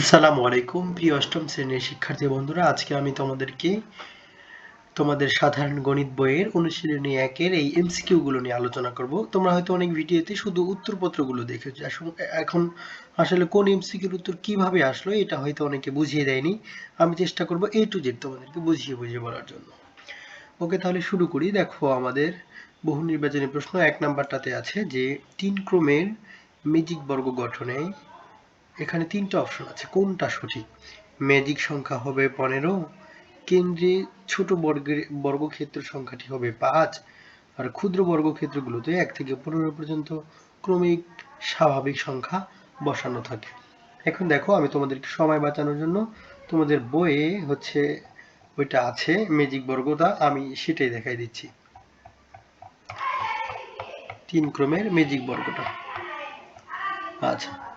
আসসালামু আলাইকুম, প্রিয় অষ্টম শ্রেণির শিক্ষার্থী বন্ধুরা। আজকে আমি তোমাদেরকে তোমাদের সাধারণ গণিত বইয়ের অনুশীলনী একের এই এমসিকিউ গুলো নিয়ে আলোচনা করব। তোমরা হয়তো অনেক ভিডিওতে শুধু উত্তরপত্রগুলো দেখেছ। এখন আসলে কোন এমসিকিউর উত্তর কীভাবে আসলো এটা হয়তো অনেকে বুঝিয়ে দেয়নি। আমি চেষ্টা করব এ টু জেড তোমাদেরকে বুঝিয়ে বুঝিয়ে বলার জন্য। ওকে, তাহলে শুরু করি। দেখো, আমাদের বহু নির্বাচনী প্রশ্ন এক নাম্বারটাতে আছে যে, তিন ক্রমের ম্যাজিক বর্গ গঠনে এখানে তিনটা অপশন আছে। কোনটা সঠিক? ম্যাজিক সংখ্যা হবে পনেরো, কেন্দ্রে ছোট বর্গের, বর্গক্ষেত্র সংখ্যাটি হবে পাঁচ, আর ক্ষুদ্র বর্গক্ষেত্রগুলোতে এক থেকে পনেরো পর্যন্ত ক্রমিক স্বাভাবিক সংখ্যা বসানো থাকে। এখন দেখো, আমি তোমাদেরকে সময় বাঁচানোর জন্য তোমাদের বইয়ে হচ্ছে ওইটা আছে ম্যাজিক বর্গটা, আমি সেটাই দেখাই দিচ্ছি। তিন ক্রমের ম্যাজিক বর্গটা। আচ্ছা।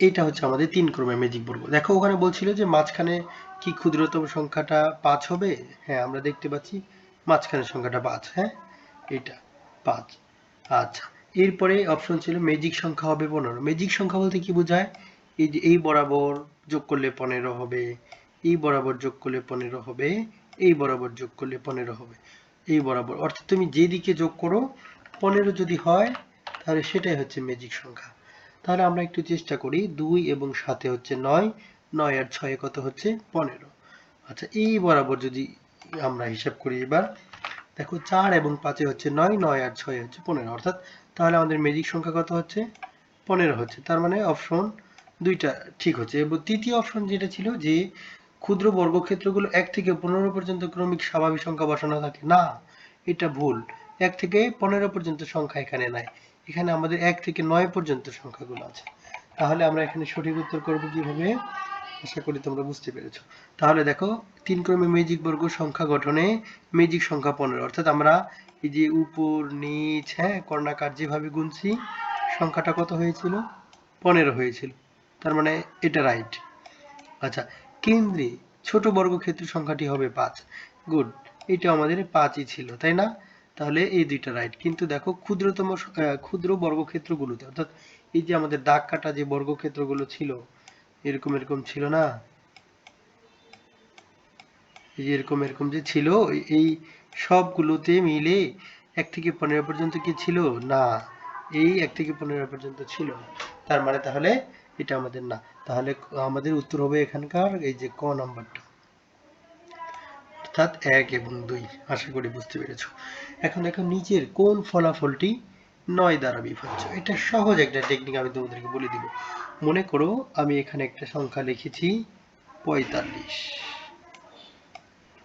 এইটা হচ্ছে আমাদের তিন ক্রমের ম্যাজিক বর্গ। দেখো, ওখানে বলছিল যে মাঝখানে কি ক্ষুদ্রতম সংখ্যাটা পাঁচ হবে? হ্যাঁ আমরা দেখতে পাচ্ছি মাঝখানের সংখ্যাটা পাঁচ হ্যাঁ? এটা পাঁচ। আচ্ছা এরপরে অপশন ছিল ম্যাজিক সংখ্যা হবে পনেরো। ম্যাজিক সংখ্যা বলতে কি বোঝায়? এই যে এই বরাবর যোগ করলে পনেরো হবে, এই বরাবর যোগ করলে পনেরো হবে, এই বরাবর যোগ করলে পনেরো হবে, এই বরাবর। অর্থাৎ তুমি যেদিকে যোগ করো, পনেরো যদি হয়, তাহলে সেটাই হচ্ছে ম্যাজিক সংখ্যা। তাহলে আমরা একটু চেষ্টা করি দুই এবং সাথে হচ্ছে নয় নয় আর ছয়ে কত হচ্ছে পনেরো। আচ্ছা এই বরাবর যদি আমরা হিসাব করি এবার, দেখো চার এবং পাঁচে হচ্ছে নয় নয় আর ছয় হচ্ছে পনেরো। অর্থাৎ তাহলে আমাদের ম্যাজিক সংখ্যা কত হচ্ছে? পনেরো হচ্ছে। তার মানে অপশন দুইটা ঠিক হচ্ছে। এবং তৃতীয় অপশন যেটা ছিল যে ক্ষুদ্র বর্গক্ষেত্রগুলো এক থেকে পনেরো পর্যন্ত ক্রমিক স্বাভাবিক সংখ্যা বসানো থাকে। না, এটা ভুল। এক থেকে পনেরো পর্যন্ত সংখ্যা এখানে নাই। এখানে আমাদের এক থেকে নয় পর্যন্ত সংখ্যাগুলো আছে। তাহলে আমরা এখানে সঠিক উত্তর করব কীভাবে? আশা করি তোমরা বুঝতে পেরেছ। তাহলে দেখো, তিন ক্রমে ম্যাজিক বর্গ সংখ্যা গঠনে ম্যাজিক সংখ্যা পনেরো। অর্থাৎ আমরা এই যে উপর, নিচ হ্যাঁ কর্ণাকার যেভাবে গুনছি, সংখ্যাটা কত হয়েছিল? পনেরো হয়েছিল। তার মানে এটা রাইট আচ্ছা কেন্দ্রে ছোট বর্গক্ষেত্র সংখ্যাটি হবে পাঁচ। গুড এটা আমাদের পাঁচই ছিল, তাই না? তাহলে এই দুইটা রাইট কিন্তু দেখো ক্ষুদ্রতম ক্ষুদ্র বর্গক্ষেত্রগুলোতে, অর্থাৎ এই যে আমাদের দাগ কাটা যে বর্গক্ষেত্রগুলো ছিল, এরকম এরকম ছিল না? এই যে এরকম এরকম যে ছিল এই সবগুলোতে মিলে এক থেকে পনেরো পর্যন্ত কি ছিল? না, এই এক থেকে পনেরো পর্যন্ত ছিল। তার মানে তাহলে এটা আমাদের না। তাহলে আমাদের উত্তর হবে এখানকার, এই যে ক নাম্বারটা। অর্থাৎ এক এবং দুই। আশা করি বুঝতে পেরেছ। এখন দেখো নিচের কোন ফলাফলটি নয় দ্বারা বিভাজ্য। এটা সহজ একটা টেকনিক আমি তোমাদেরকে বলে দিব। মনে করো আমি এখানে একটা সংখ্যা লিখেছি পঁয়তাল্লিশ।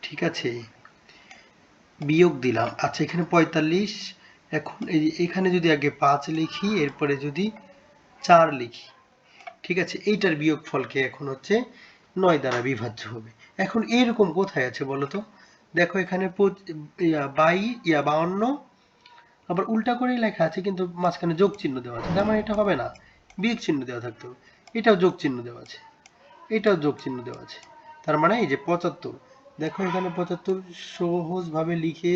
ঠিক আছে? বিয়োগ দিলাম। আচ্ছা এখানে পঁয়তাল্লিশ। এখন এই এখানে যদি আগে পাঁচ লিখি, এরপরে যদি চার লিখি। ঠিক আছে? এইটার বিয়োগ ফলকে এখন হচ্ছে নয় দ্বারা বিভাজ্য হবে। এখন এরকম কোথায় আছে বলো তো দেখো এখানে বাই, ইয়া বাউন্ন, আবার উল্টা করেই লেখা আছে কিন্তু মাঝখানে যোগ চিহ্ন দেওয়া আছে। তার মানে এটা হবে না, বিয়োগ চিহ্ন দেওয়া থাকতে। এটাও যোগ চিহ্ন দেওয়া আছে। এটাও যোগ চিহ্ন দেওয়া আছে। তার মানে এই যে পঁচাত্তর, দেখো এখানে পঁচাত্তর সহজ ভাবে লিখে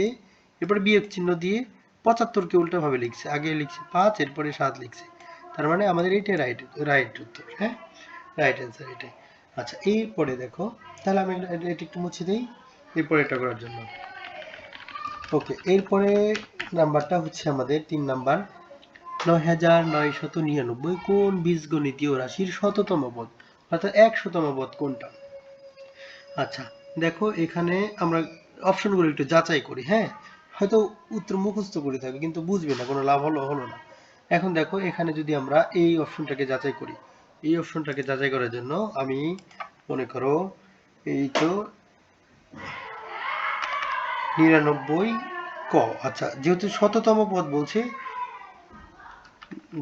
এরপরে বিয়োগ চিহ্ন দিয়ে পঁচাত্তরকে উল্টা ভাবে লিখছে। আগে লিখছে পাঁচ, এরপরে সাত লিখছে। তার মানে আমাদের এইটাই রাইট রাইট উত্তর হ্যাঁ? রাইট অ্যান্সার এটাই। আচ্ছা এরপরে দেখো, তাহলে আমি এটা একটু মুছে দিই, এরপরে এটা করার জন্য। ওকে, এরপরে নাম্বারটা হচ্ছে আমাদের তিন নাম্বার, নয় হাজার নয়শত নিরানব্বই। কোন বীজগণিতীয় রাশির শততম পদ? অর্থাৎ একশতম পদ কোনটা? আচ্ছা দেখো, এখানে আমরা অপশনগুলো একটু যাচাই করি হ্যাঁ? হয়তো উত্তর মুখস্থ করে থাকবে কিন্তু বুঝবে না, কোনো লাভ হলো হলো না। এখন দেখো, এখানে যদি আমরা এই অপশনটাকে যাচাই করি এই অপশনটাকে যাচাই করার জন্য আমি মনে করো এই তো নিরানব্বই ক। আচ্ছা যেহেতু শততম পদ বলছে,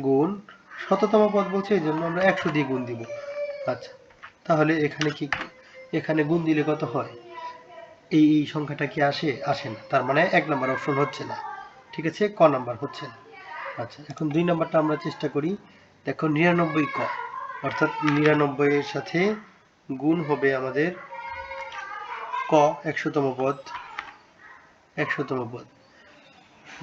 গুণ, শততম পদ বলছে, এই জন্য আমরা একশো দিয়ে গুণ দিব। আচ্ছা তাহলে এখানে কি, এখানে গুণ দিলে কত হয়? এই এই সংখ্যাটা কি আসে? আসে না। তার মানে এক নাম্বার অপশন হচ্ছে না। ঠিক আছে? ক নাম্বার হচ্ছে না। আচ্ছা এখন দুই নাম্বারটা আমরা চেষ্টা করি। দেখো, নিরানব্বই ক। অর্থাৎ নিরানব্বই এর সাথে গুণ হবে আমাদের ক, একশোতম পদ একশোতম পদ।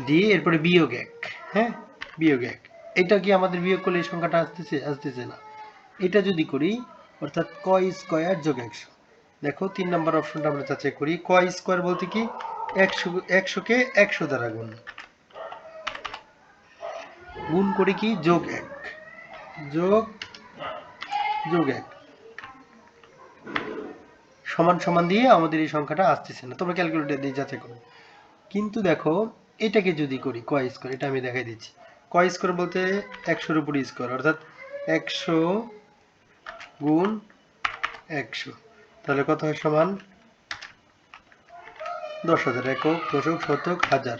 দিয়ে এরপরে বিয়োগ এক হ্যাঁ? বিয়োগ এক। এটা কি আমাদের বিয়োগ করলে এই সংখ্যাটা আসতেছে? আসতেছে না। এটা যদি করি, অর্থাৎ ক স্কোয়ার যোগ একশো। দেখো, তিন নম্বর অপশনটা আমরা যাচাই করি। ক স্কোয়ার বলতে কি? একশো, একশোকে একশো দ্বারা গুণ। গুণ করি কি? যোগ এক। যোগ যোগ এক। সমান সমান দিয়ে আমাদের এই সংখ্যাটা আসতেছে না। তোমরা ক্যালকুলেটর দিয়ে যাচাই করো। কিন্তু দেখো, এটাকে যদি করি, ক স্কোয়ার এটা আমি দেখাই দিচ্ছি। ক স্কোয়ার বলতে একশোর উপর স্কোয়ার অর্থাৎ একশো গুণ একশো। তাহলে কত হয় সমান? দশ হাজার, একক, দশক, শতক, হাজার।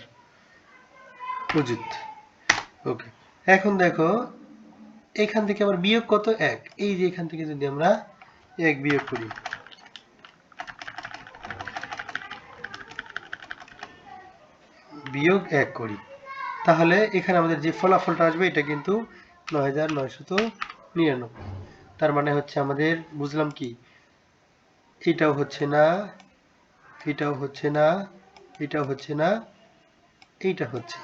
অযুত। ওকে। এখন দেখো এখান থেকে আমার বিয়োগ কত? এক। এই যে এখান থেকে যদি আমরা এক বিয়োগ করি। বিয়োগ এক করি। তাহলে এখানে আমাদের যে ফলাফলটা আসবে, এটা কিন্তু নয় তার মানে হচ্ছে আমাদের, বুঝলাম কি? এটাও হচ্ছে না, এটাও হচ্ছে না, এটাও হচ্ছে না, এইটা হচ্ছে।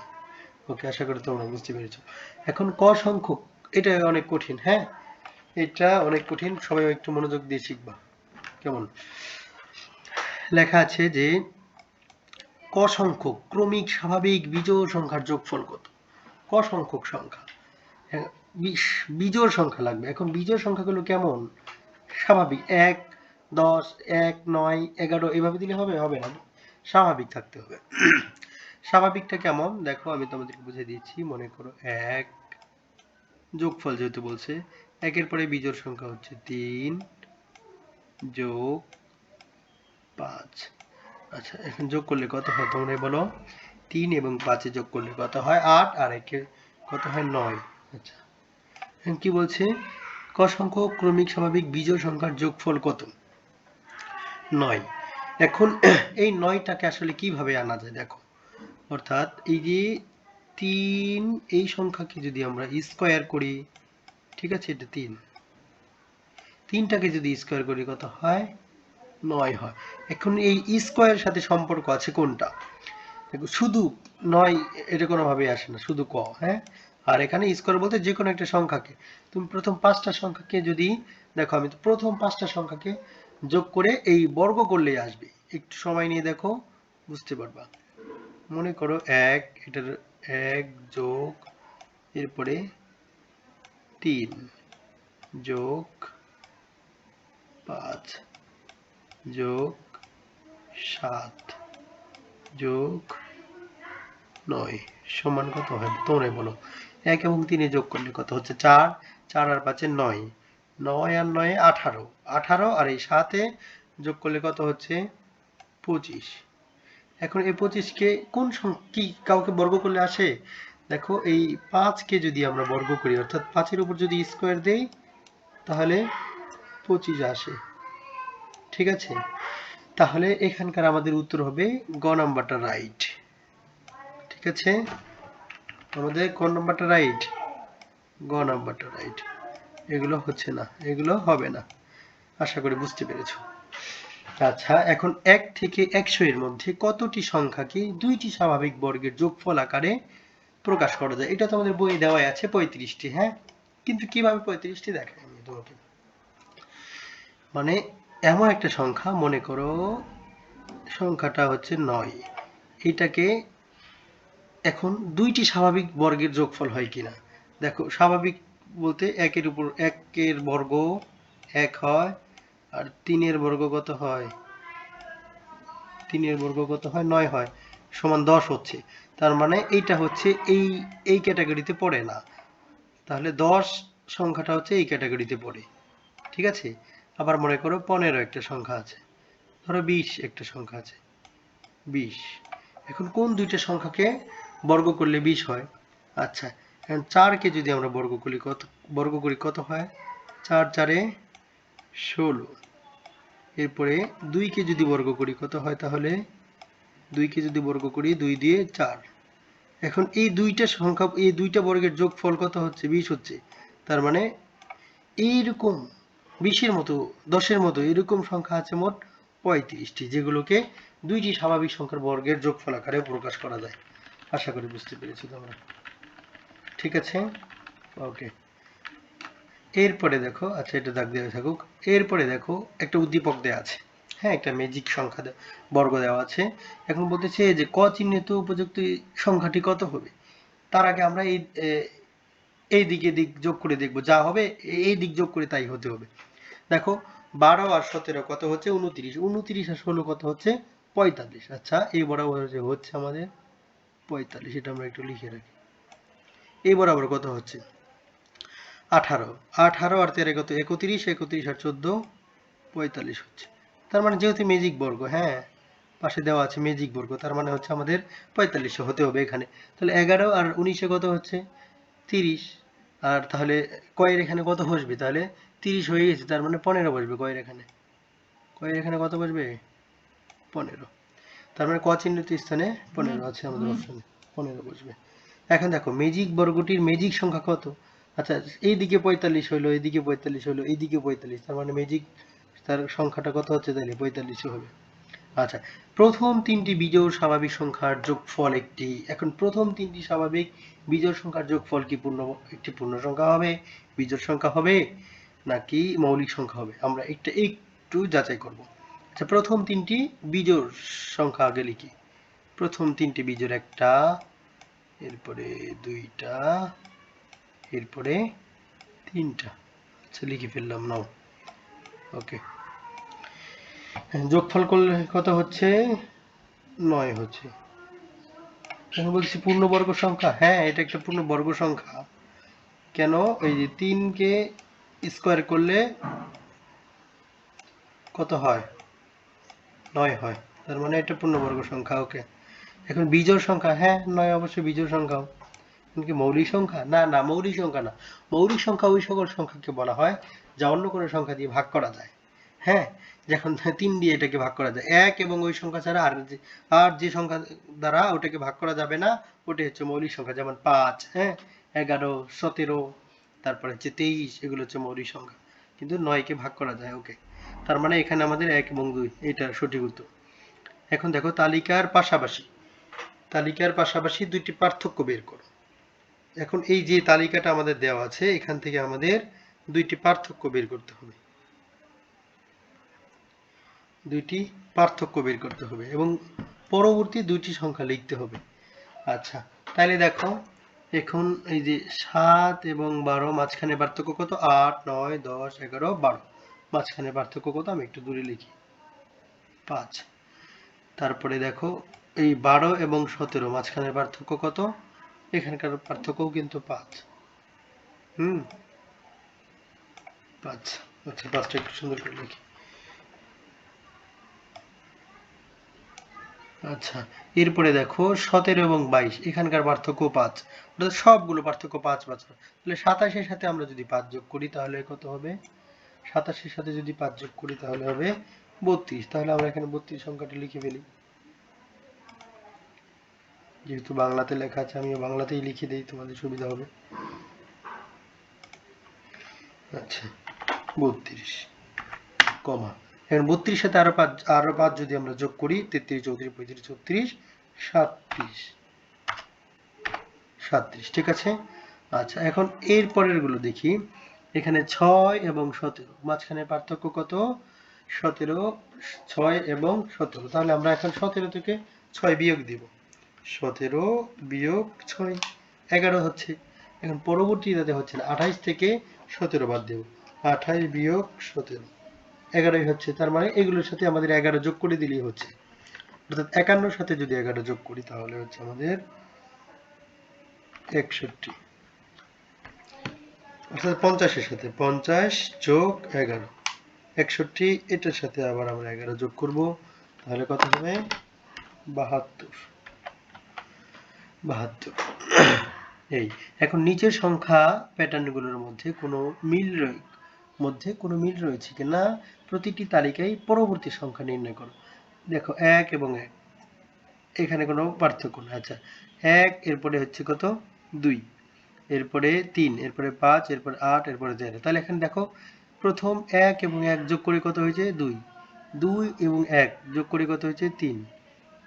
ওকে, আশা করি তোমরা বুঝতে পেরেছ। এখন ক সংখ্যক? এটা অনেক কঠিন হ্যাঁ? এটা অনেক কঠিন সবাই একটু মনোযোগ দিয়ে শিখবা। কেমন? লেখা আছে যে ক সংখ্যক ক্রমিক স্বাভাবিক বিজোড় সংখ্যার যোগফল কত? ক সংখ্যক সংখ্যা। হ্যাঁ, বিজোড় সংখ্যা লাগবে। এখন বিজোড় সংখ্যাগুলো কেমন? স্বাভাবিক এক দশ এক নয় এগারো এভাবে দিলে হবে? হবে না। স্বাভাবিক থাকতে হবে। স্বাভাবিকটা কেমন? দেখো আমি তোমাদেরকে বুঝিয়ে দিয়েছি মনে করো এক যোগফল যেহেতু বলছে, একের পরে বিজোড় সংখ্যা হচ্ছে তিন যোগ পাঁচ। আচ্ছা এখন যোগ করলে কত হয়? তোমরাই বলো, তিন এবং পাঁচে যোগ করলে কত হয়? আট আর একে কত হয়? নয়। আচ্ছা এখন কি বলছে? ক সংখ্যক ক্রমিক স্বাভাবিক বিজোড় সংখ্যার যোগফল কত? নয়। এখন এই নয়টাকে আসলে কীভাবে আনা যায়? দেখো, অর্থাৎ এই যে তিন, এই সংখ্যাকে যদি আমরা স্কোয়ার করি, ঠিক আছে, এটা তিন। তিনটাকে যদি স্কোয়ার করি, কত হয়? নয় হয়। এখন এই স্কোয়ারের সাথে সম্পর্ক আছে কোনটা? দেখো, শুধু নয়, এটা কোনোভাবে আসে না, শুধু ক হ্যাঁ? আর এখানে স্কোয়ার বলতে যে কোনো একটা সংখ্যাকে। তুমি প্রথম পাঁচটা সংখ্যাকে যদি, দেখো, আমি প্রথম পাঁচটা সংখ্যাকে যোগ করে এই বর্গ করলেই আসবে। একটু সময় নিয়ে দেখো, বুঝতে পারবা। মনে করো এক, এটার এক যোগ, এরপরে তিন যোগ পাঁচ যোগ সাত যোগ নয়। সমান কত হয় তোমরাই বলো। এক এবং তিনে যোগ করলে কত হচ্ছে? চার। চার আর পাঁচে নয়। নয় আর নয় আঠারো। আঠারো আর এই সাতে যোগ করলে কত হচ্ছে? পঁচিশ। এখন এই পঁচিশকে কোন কি কাউকে বর্গ করলে আসে? দেখো এই পাঁচকে যদি আমরা বর্গ করি, অর্থাৎ পাঁচের উপর যদি স্কোয়ার দেই, তাহলে পঁচিশ আসে। ঠিক আছে? তাহলে এখানকার আমাদের উত্তর হবে গ নাম্বারটা রাইট। ঠিক আছে? আমাদের ক নাম্বারটা রাইট? গ নাম্বারটা রাইট। এগুলো হচ্ছে না, এগুলো হবে না। আশা করি বুঝতে পেরেছ। আচ্ছা এখন এক থেকে একশো এর মধ্যে কতটি সংখ্যাকে দুইটি স্বাভাবিক বর্গের যোগফল আকারে প্রকাশ করা যায়? এটা তো আমাদের বইয়ে দেওয়াই আছে পঁয়ত্রিশটি হ্যাঁ? কিন্তু কীভাবে পঁয়ত্রিশটি দেখাই আমি তোমাকে? মানে এমন একটা সংখ্যা, মনে করো সংখ্যাটা হচ্ছে নয়। এটাকে এখন দুইটি স্বাভাবিক বর্গের যোগফল হয় কিনা? দেখো, স্বাভাবিক বলতে একের উপর, একের বর্গ এক হয় আর তিনের বর্গ কত হয়? তিনের বর্গ কত হয়? নয় হয়। সমান দশ হচ্ছে। তার মানে এইটা হচ্ছে এই এই ক্যাটাগরিতে পড়ে না। তাহলে দশ সংখ্যাটা হচ্ছে এই ক্যাটাগরিতে পড়ে। ঠিক আছে? আবার মনে করো পনেরো একটা সংখ্যা আছে। ধরো বিশ একটা সংখ্যা আছে। বিশ। এখন কোন দুইটা সংখ্যাকে বর্গ করলে বিশ হয়? আচ্ছা এখন চারকে যদি আমরা বর্গ করি কত, বর্গ করি কত হয়? চার, চারে ষোলো। এরপরে দুইকে যদি বর্গ করি, কত হয় তাহলে? দুইকে যদি বর্গ করি, দুই দিয়ে চার। এখন এই দুইটা সংখ্যা, এই দুইটা বর্গের যোগফল কত হচ্ছে? বিশ হচ্ছে। তার মানে এইরকম বিশের মতো, দশের মতো এরকম সংখ্যা আছে মোট পঁয়ত্রিশটি, যেগুলোকে দুইটি স্বাভাবিক সংখ্যার বর্গের যোগফল আকারে প্রকাশ করা যায়। আশা করি বুঝতে পেরেছ তোমরা। ঠিক আছে? ওকে। এরপরে দেখো আচ্ছা এটা দাগ দেওয়া থাকুক। এরপরে দেখো, একটা উদ্দীপক দেওয়া আছে। হ্যাঁ একটা ম্যাজিক সংখ্যা বর্গ দেওয়া আছে। এখন বলতেছে যে, ক চিহ্নিত উপযুক্ত সংখ্যাটি কত হবে? তার আগে আমরা এই এই দিকে দিক যোগ করে দেখব, যা হবে, এই দিক যোগ করে তাই হতে হবে। দেখো, বারো আর সতেরো কত হচ্ছে? উনত্রিশ। উনত্রিশ আর ষোলো কত হচ্ছে? পঁয়তাল্লিশ। আচ্ছা এই বরাবর হচ্ছে আমাদের পঁয়তাল্লিশ, এটা আমরা একটু লিখে রাখি। এই বরাবর কত হচ্ছে? আঠারো। আঠারো আর তেরো কত? একত্রিশ একত্রিশ আর চোদ্দ পঁয়তাল্লিশ হচ্ছে। তার মানে যেহেতু মেজিক বর্গ হ্যাঁ পাশে দেওয়া আছে মেজিক বর্গ তার মানে হচ্ছে আমাদের পঁয়তাল্লিশশো হতে হবে এখানে। তাহলে এগারো আর উনিশে কত হচ্ছে? তিরিশ। আর তাহলে কয়ের এখানে কত বসবে? তাহলে তিরিশ হয়ে গেছে তার মানে পনেরো বসবে কয়ের এখানে। কয়ের এখানে কত বসবে? পনেরো। তার মানে ক চিহ্নিত স্থানে পনেরো আছে আমাদের অপশনে পনেরো বসবে। এখন দেখো মেজিক বর্গটির মেজিক সংখ্যা কত? আচ্ছা এইদিকে পঁয়তাল্লিশ হলো এইদিকে পঁয়তাল্লিশ হলো এইদিকে পঁয়তাল্লিশ, তার মানে মেজিক তার সংখ্যাটা কত হচ্ছে তাহলে? পঁয়তাল্লিশ হবে আচ্ছা প্রথম তিনটি বিজোড় স্বাভাবিক সংখ্যার যোগফল একটি। এখন প্রথম তিনটি স্বাভাবিক বিজোড় সংখ্যার যোগফল কি পূর্ণ, একটি পূর্ণ সংখ্যা হবে, বিজোড় সংখ্যা হবে, নাকি মৌলিক সংখ্যা হবে? আমরা একটা একটু যাচাই করব। আচ্ছা প্রথম তিনটি বিজোড় সংখ্যা আগে লিখি। প্রথম তিনটি বিজোড় একটা, এরপরে দুইটা এরপরে তিনটা। আচ্ছা লিখে ফেললাম, নাও। ওকে। যোগফল করলে কত হচ্ছে? নয় হচ্ছে। এখন বলছি পূর্ণবর্গ সংখ্যা? হ্যাঁ এটা একটা পূর্ণবর্গ সংখ্যা। কেন? ওই যে তিনকে স্কোয়ার করলে কত হয়? নয় হয়। তার মানে এটা পূর্ণবর্গ সংখ্যা, ওকে। এখন বিজোড় সংখ্যা? হ্যাঁ নয় অবশ্যই বিজোড় সংখ্যাও। কি মৌলিক সংখ্যা? না না, মৌলিক সংখ্যা না। মৌলিক সংখ্যা ওই সকল সংখ্যাকে বলা হয়, যা অন্য কোনো সংখ্যা দিয়ে ভাগ করা যায়। হ্যাঁ? যখন তিন দিয়ে এটাকে ভাগ করা যায়। এক এবং ওই সংখ্যা ছাড়া আর যে আর যে সংখ্যা দ্বারা ওটাকে ভাগ করা যাবে না ওটা হচ্ছে মৌলিক সংখ্যা। যেমন পাঁচ হ্যাঁ? এগারো, সতেরো, তারপরে হচ্ছে তেইশ, এগুলো হচ্ছে মৌলিক সংখ্যা। কিন্তু নয়কে ভাগ করা যায়, ওকে। তার মানে এখানে আমাদের এক এবং দুই, এটা সঠিক উত্তর। এখন দেখো তালিকার পাশাপাশি। তালিকার পাশাপাশি দুইটি পার্থক্য বের করো। এখন এই যে তালিকাটা আমাদের দেওয়া আছে, এখান থেকে আমাদের দুইটি পার্থক্য বের করতে হবে। দুইটি পার্থক্য বের করতে হবে এবং পরবর্তী দুইটি সংখ্যা লিখতে হবে। আচ্ছা তাহলে দেখো, এখন এই যে সাত এবং বারো, মাঝখানে পার্থক্য কত? আট, নয়, দশ, এগারো, বারো। মাঝখানে পার্থক্য কত? আমি একটু দূরে লিখি। পাঁচ। তারপরে দেখো, এই বারো এবং সতেরো মাঝখানের পার্থক্য কত? এখানকার পার্থক্যও কিন্তু পাঁচ। হুম? পাঁচ। আচ্ছা পাঁচটা একটু সুন্দর করে লিখি আচ্ছা এরপরে দেখো, সতেরো এবং বাইশ, এখানকার পার্থক্য পাঁচ। অর্থাৎ সবগুলো পার্থক্য পাঁচ পাঁচ। তাহলে সাতাশের সাথে আমরা যদি পাঁচ যোগ করি, তাহলে কত হবে? সাতাশের সাথে যদি পাঁচ যোগ করি, তাহলে হবে বত্রিশ। তাহলে আমরা এখানে বত্রিশ সংখ্যাটি লিখে ফেলি। যেহেতু বাংলাতে লেখা আছে, আমিও বাংলাতেই লিখে দিই, তোমাদের সুবিধা হবে। আচ্ছা বত্রিশ, কমা। এখন বত্রিশ সাথে আরও পাঁচ আরও পাঁচ যদি আমরা যোগ করি, তেত্রিশ, চৌত্রিশ, পঁয়ত্রিশ, ছত্রিশ, সাতত্রিশ। সাতত্রিশ, ঠিক আছে? আচ্ছা এখন এর পরেরগুলো দেখি। এখানে ছয় এবং সতেরো, মাঝখানে পার্থক্য কত? সতেরো, ছয় এবং সতেরো। তাহলে আমরা এখন সতেরো থেকে ছয় বিয়োগ দিব। সতেরো বিয়োগ ছয়, এগারো হচ্ছে। এখন পরবর্তী পরবর্তীটাতে হচ্ছে না আঠাইশ থেকে সতেরো বাদ দেব। আঠাইশ বিয়োগ সতেরো, এগারোই হচ্ছে, তার মানে এগুলোর সাথে আমাদের এগারো যোগ করে দিলেই হচ্ছে। অর্থাৎ একান্নর সাথে যদি এগারো যোগ করি, তাহলে হচ্ছে আমাদের একষট্টি। অর্থাৎ পঞ্চাশের সাথে, পঞ্চাশ যোগ এগারো, একষট্টি, এটার সাথে আবার আমরা এগারো যোগ করব। তাহলে কত হবে? বাহাত্তর। বাহাত্তর। এই, এখন নিচের সংখ্যা প্যাটার্নগুলোর মধ্যে কোনো মিল রয়ে, মধ্যে কোনো মিল রয়েছে কিনা প্রতিটি তালিকায় পরবর্তী সংখ্যা নির্ণয় করো। দেখো, এক এবং এক। এখানে কোনো পার্থক্য না আচ্ছা এক, এরপরে হচ্ছে কত? দুই। এরপরে তিন, এরপরে পাঁচ, এরপরে আট, এরপরে তেরো তাহলে এখানে দেখো, প্রথম এক এবং এক যোগ করে কত হয়েছে? দুই। দুই এবং এক যোগ করে কত হয়েছে? তিন।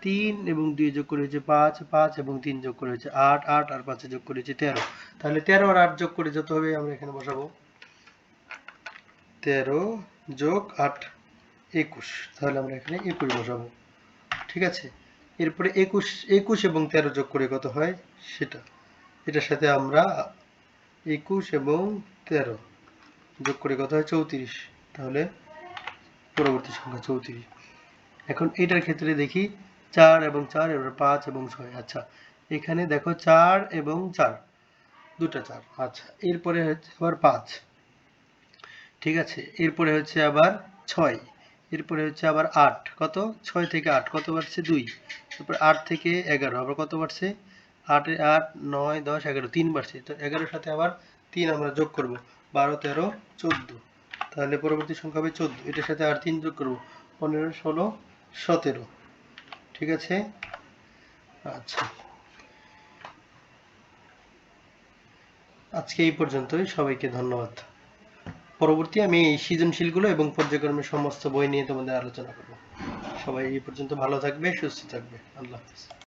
তিন এবং দুই যোগ করে হয়েছে পাঁচ পাঁচ এবং তিন যোগ করে হয়েছে আট আট আর পাঁচে যোগ করে হয়েছে তেরো। তাহলে তেরো আর আট যোগ করে যত হবে আমরা এখানে বসাবো। তেরো যোগ আট, একুশ। তাহলে আমরা এখানে একুশ বসাবো। ঠিক আছে? এরপরে একুশ একুশ এবং তেরো যোগ করে কত হয়? সেটা। এটার সাথে আমরা একুশ এবং তেরো যোগ করে কত হয়? চৌত্রিশ। তাহলে পরবর্তী সংখ্যা চৌত্রিশ। এখন এটার ক্ষেত্রে দেখি চার এবং চার এবার পাঁচ এবং ছয়। আচ্ছা এখানে দেখো চার এবং চার। দুটা চার। আচ্ছা এরপরে হচ্ছে আবার পাঁচ। ঠিক আছে, এরপরে হচ্ছে আবার ছয়। এরপরে হচ্ছে আবার আট। কত? ছয় থেকে আট। কত বাড়ছে? দুই। তারপর আট থেকে এগারো। আবার কত বাড়ছে? আটে, আট, নয়, দশ, এগারো। তিন বাড়ছে। তো এগারোর সাথে আবার তিন আমরা যোগ করব। বারো, তেরো, চোদ্দ। তাহলে পরবর্তী সংখ্যা হবে চোদ্দ। এটার সাথে আর তিন যোগ করব। পনেরো, ষোলো, সতেরো। ঠিক আছে? আচ্ছা। আজকে এই পর্যন্তই, সবাইকে ধন্যবাদ। পরবর্তী আমি এই সৃজনশীলগুলো এবং পর্যায়ক্রমে সমস্ত বই নিয়ে তোমাদের আলোচনা করব। সবাই এই পর্যন্ত ভালো থাকবে, সুস্থ থাকবে। আল্লাহ হাফিজ।